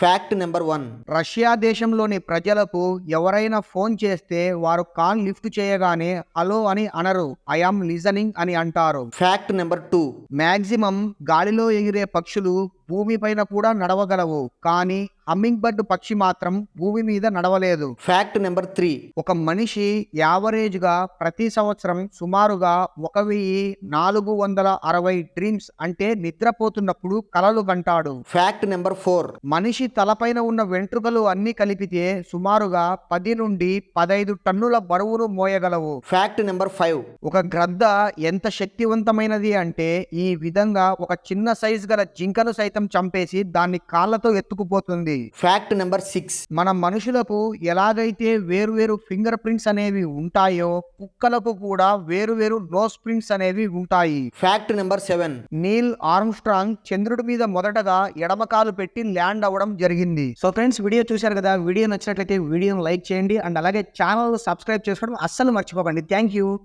Fact number one Russia దేశంలోని ప్రజలకు ఎవరైనా ఫోన్ చేస్తే వారు కాల్ లిఫ్ట్ చేయగానే హలో అని అనరు. ఐఆమ్ లిజనింగ్ అని అంటారు. ఫ్యాక్ట్ నెంబర్ టూ మాక్సిమం గాలిలో ఎగిరే పక్షులు భూమిపైన కూడా నడవగలవు. కానీ హమ్మింగ్ బర్డ్ పక్షి మాత్రం భూమి మీద నడవలేదు. ఫ్యాక్ట్ నెంబర్ త్రీ ఒక మనిషి యావరేజ్గా ప్రతి సంవత్సరం సుమారుగా ఒక వెయ్యి నాలుగు వందల అరవై డ్రీమ్స్ అంటే నిద్రపోతున్నప్పుడు కలలు కంటాడు. ఫ్యాక్ట్ నెంబర్ ఫోర్ మనిషి తలపైన ఉన్న వెంట్రుకలు అన్ని కలిపితే సుమారుగా పది నుండి పదైదు టన్నుల బరువును మోయగలవు. ఫ్యాక్ట్ నెంబర్ ఫైవ్ ఒక గ్రద్ద ఎంత శక్తివంతమైనది అంటే ఈ విధంగా ఒక చిన్న సైజు గల జింకను సైతం చంపేసి దాన్ని కాళ్ళతో ఎత్తుకుపోతుంది. ఫ్యాక్ట్ నెంబర్ సిక్స్ మన మనుషులకు ఎలాగైతే వేరువేరు ఫింగర్ ప్రింట్స్ అనేవి ఉంటాయో కుక్కలకు కూడా వేరువేరు నోస్ ప్రింట్స్ అనేవి ఉంటాయి. Fact number seven Neil Armstrong చంద్రుడి మీద మొదటగా ఎడమకాలు పెట్టి ల్యాండ్ అవ్వడం జరిగింది. సో ఫ్రెండ్స్ వీడియో చూశారు కదా? వీడియో నచ్చినట్లయితే వీడియోను లైక్ చేయండి. అండ్ అలాగే ఛానల్ సబ్స్క్రైబ్ చేసుకోవడం అస్సలు మర్చిపోకండి. Thank you.